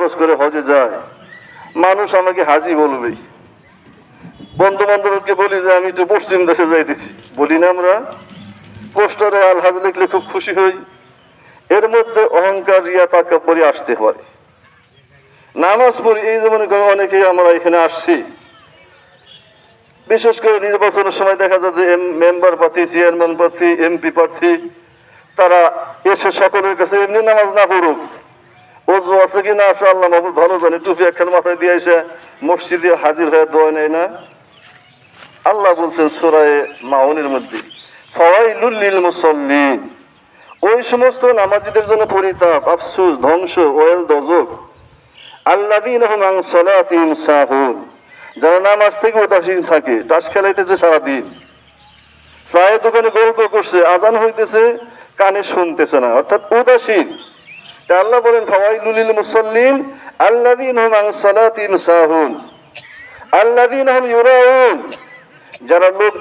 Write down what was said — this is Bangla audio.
খরচ করে হজে যায়। মানুষ আমাকে হাজি বলবে। বন্ধু বান্ধবকে বলি যে, আমি একটু পশ্চিম দেশে যাইতেছি। বলি না আমরা। পোস্টারে আল হাজ লিখলে খুব খুশি হই। এর মধ্যে অহংকার, রিয়া তাকা পরে আসতে পারে নামাজ পড়ি, এই যেমন অনেকে আমরা এখানে আসছি। বিশেষ করে নির্বাচনের সময় দেখা যায় যে মেম্বার প্রার্থী, চেয়ারম্যান প্রার্থী, এমপি প্রার্থী, তারা এসে সকলের কাছে এমনি নামাজ না পড়ুক। অজু আছে কি না আছে আল্লাহ মাহবুব ভালো জানে। টুপি একখান মাথায় দিয়ে এসে মসজিদে হাজির হয়ে দোয়া নেয় না। আল্লাহ বলছেন সুরায়ে মাউনের মধ্যে, ফওয়াইলুল মুসল্লিন। ওই সমস্ত নামাজিদের জন্য পরিতাপ, আফসুস, ধ্বংস, ওয়েল দজক। আল্লাদিন হুম সালাতিন সাহুন। যারা নামাজ থেকে উদাসীন থাকে, তাস খেলাইতেছে সারাদিন। চায়ের দোকানে গল্প করছে, আজান হইতেছে, কানে শুনতেছে না। অর্থাৎ উদাসীন। আল্লাহ বলেন ফাওয়াইলুল মুসল্লিন আল্লাযীন হুম সালাতিন সাহুন। আল্লাযীন হুম ইউরাউন। যারা লোক